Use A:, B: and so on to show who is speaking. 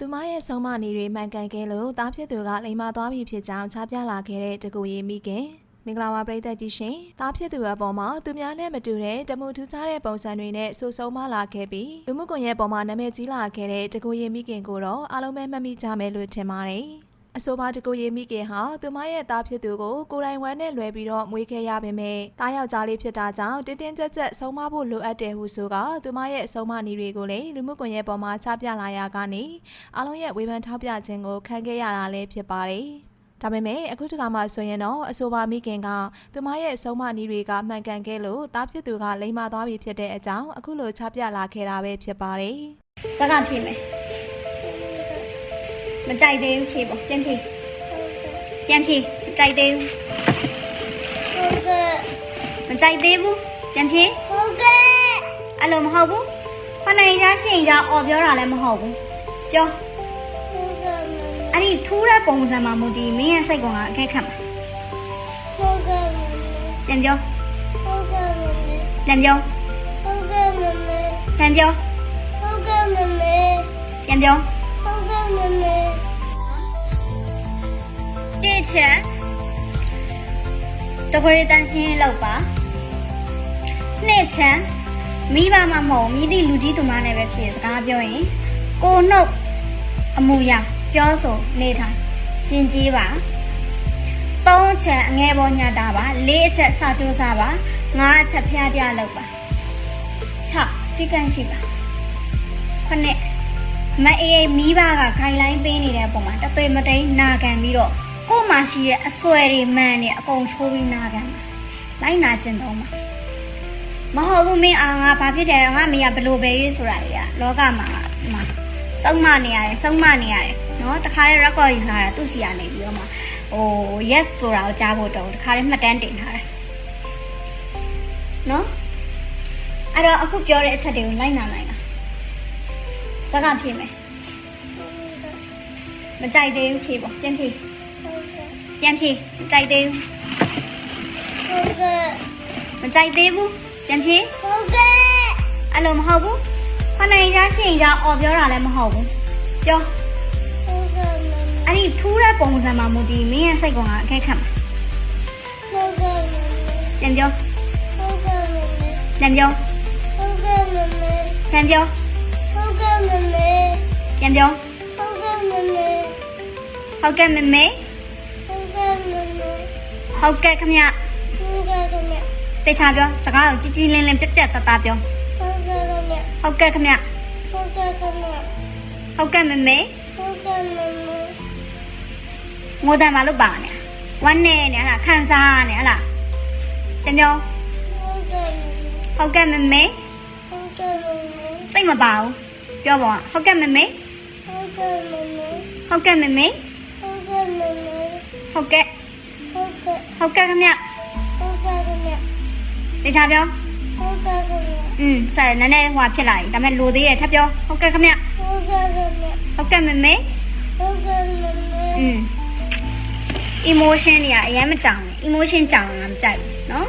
A: သူမရဲ့ဆုံးမနေတွေမှန်ကန်ခဲ့လို့တားဖြစ်သူကလိမ်မာသွားပြီဖြစ်ကြောင်းချပြလာခဲ့တဲ့တကူရီမိခင်မင်္ဂလာပါပရိသတ်ကြီးရှင်တားဖြစ်သူအပေါ်မှာသူများနဲ့မတူတဲ့တမှုထူးခြားတဲ့ပုံစံတွေနဲ့ဆူဆုံးမလာခဲ့ပြီးလူမှုကွန်ရက်ပေါ်မှာနာမည်ကြီးလာခဲ့တဲ့တကူရီမိခင်ကိုတော့အားလုံးပဲမှတ်မိကြမယ်လို့ထင်ပါတယ် အဆိုပါတကူရီမိခင်ဟာသူမရဲ့သားဖြစ်သူကိုကိုယ်တိုင်ဝမ်းနဲ့လွယ်ပြီးတော့မွေးခဲ့ရပေမဲ့တားယောက်ျားလေးဖြစ်တာကြောင့်တင်းတင်းကြပ်ကြပ်ဆုံးမဖို့လိုအပ်တယ်ဟုဆိုကသူမရဲ့ဆုံးမနည်းတွေကိုလည်းလူမှုကွန်ရက်ပေါ်မှာချပြလာရကနေအားလုံးရဲ့ဝေဖန်ထောက်ပြခြင်းကိုခံခဲ့ရတာလည်းဖြစ်ပါတယ်။ဒါပေမဲ့အခုတခါမှဆိုရင်တော့အဆိုပါမိခင်ကသူမရဲ့ဆုံးမနည်းတွေကမှန်ကန်ခဲ့လို့တားဖြစ်သူကလိမ်မာသွားပြီဖြစ်တဲ့အကြောင်းအခုလိုချပြလာခဲ့တာပဲဖြစ်ပါတယ်။
B: စကားဖြေမယ် မကြိုက်သေးဘူးဖြေပေါ့ပြန်ဖြေပြန်ဖြေမကြိုက်သေးဘူး
C: ဟုတ်ကဲ့
B: မကြိုက်သေးဘူးပြန်ဖြေ
C: ဟုတ်ကဲ့
B: အဲ့လိုမဟုတ်ဘူးခဏရင်ကြားရှိရင်ကြားអော်ပြောတာလည်းမဟုတ်ဘူးပြော
C: ဟုတ်ကဲ့
B: အဲ့ဒီထူးတဲ့ပုံစံမှာမူတည်မင်းရဲ့စိတ်ကောင်ကအခဲခတ်မှာ
C: ဟုတ်ကဲ့
B: ပြန်ပြော
C: ဟုတ်ကဲ့
B: ပြန်ပြော
C: ဟုတ်ကဲ့မမေ
B: ပြန်ပြော
C: ဟုတ်ကဲ့မမေ
B: ပြန်ပြော ချက်တခွေတန်းရှင်းလောက်ပါနှစ်ချက်မိဘမမဟုတ်မိသည့်လူကြီးသူမနဲ့ပဲဖြစ်စကားပြောရင်ကိုနှုတ်အမူအရာပြောဆိုနေထိုင်ရှင်းကြီးပါသုံးချက်အငယ်ပေါ်ညတာပါလေးချက်စာကြိုးစားပါငါးချက်ဖျားကြလောက်ပါ6စီကန်းရှိပါခုနှစ်မအေးမိဘကခိုင်လိုင်းပေးနေတဲ့အပေါ်မှာတသွေမတိန်နာခံပြီးတော့ ကို့မှာရှိတဲ့အစွဲတွေမှန်နေအကုန်ချိုးပြီးနာခံပါလိုက်နာကျင်တော့မှာမဟုတ်ဘူးမင်းအာငါဘာဖြစ်တယ်ငါမေကဘလို့ပဲရေးဆိုတာတွေကလောကမှာဒီမှာစုံမနေရတယ်စုံမနေရတယ်နော်တခါတည်း record ယူထားတာသူ့စီကနေပြီးတော့မှဟို yes ဆိုတာကိုကြားဖို့တော့တခါတည်းမှတ်တမ်းတင်ထားတယ်နော်အဲ့တော့အခုပြောတဲ့အချက်တွေကိုလိုက်နာနိုင်လားစကားဖြေမယ်မကြိုက်သေးဘူးဖြေပေါ့ပြန်ဖြေ ပြန်ဖြေမကြိုက်သေးဘူး
C: ဟုတ်ကဲ့
B: မကြိုက်သေးဘူးပြန်ဖြေ
C: ဟုတ်ကဲ့
B: အဲ့လိုမဟုတ်ဘူးခဏရင်ကြားရှိရင်ကြားអော်ပြောတာလည်းမဟုတ်ဘူးပြော
C: ဟုတ်ကဲ့မမေ
B: အဲ့ဒီထူးတဲ့ပုံစံမှာမူတည်မင်းရဲ့စိတ်ကောင်ကအခဲခတ်မှာ
C: ဟုတ်ကဲ့မမေ
B: ပြန်ပြော
C: ဟုတ်ကဲ့မမေ
B: ပြန်ပြော
C: ဟုတ်ကဲ့မမေ
B: ပြန်ပြော
C: ဟုတ်ကဲ့မမေ
B: ပြန်ပြော
C: ဟုတ်ကဲ့မမေ
B: ဟုတ်ကဲ့မမေ
C: ဟုတ်ကဲ့မမေ
B: ဟုတ်ကဲ့ခမ
C: ဟုတ်ကဲ့ခင်ဗျ
B: တေချာပြောစကားကိုကြီးကြီးလင်းလင်းပြက်ပြက်တသားပြော
C: ဟုတ်ကဲ့ခင်ဗျ
B: ဟုတ်ကဲ့ခမ
C: ဟုတ်ကဲ့ခင်ဗျ
B: ဟုတ်ကဲ့မမေ
C: ဟုတ်ကဲ့မမေ
B: ငိုတန်မလို့ပါနဲ့ဝမ်းနဲ့နဲ့ဟလားခံစားနဲ့ဟလားပြန်ပြော
C: ဟုတ်ကဲ့
B: ဟုတ်ကဲ့မမေ
C: ဟုတ်ကဲ့မမေ
B: စိတ်မပါဘူးပြောပါဟုတ်ကဲ့မမေ
C: ဟုတ်ကဲ့မမေ
B: ဟုတ်ကဲ့မမေ
C: ဟုတ်ကဲ့မမေ
B: ဟုတ်ကဲ့
C: ဟုတ်ကဲ့
B: ဟုတ်ကဲ့ခမ
C: ဟုတ်ကဲ့ခင်ဗျ
B: တေချာပြော
C: ဟုတ်ကဲ့ခင်ဗျ
B: อืมဆက်နည်းနည်းဟွာဖြစ်လာပြီဒါပေမဲ့လိုသေးတယ်ထပ်ပြောဟုတ်ကဲ့ခမ
C: ဟုတ်ကဲ့ခင်ဗျ
B: ဟုတ်ကဲ့မမေ
C: ဟုတ်ကဲ့မမေ
B: อืม emotion တွေကအရင်မကြောင်ဘူး emotion ကြောင်တာမကြိုက်ဘူး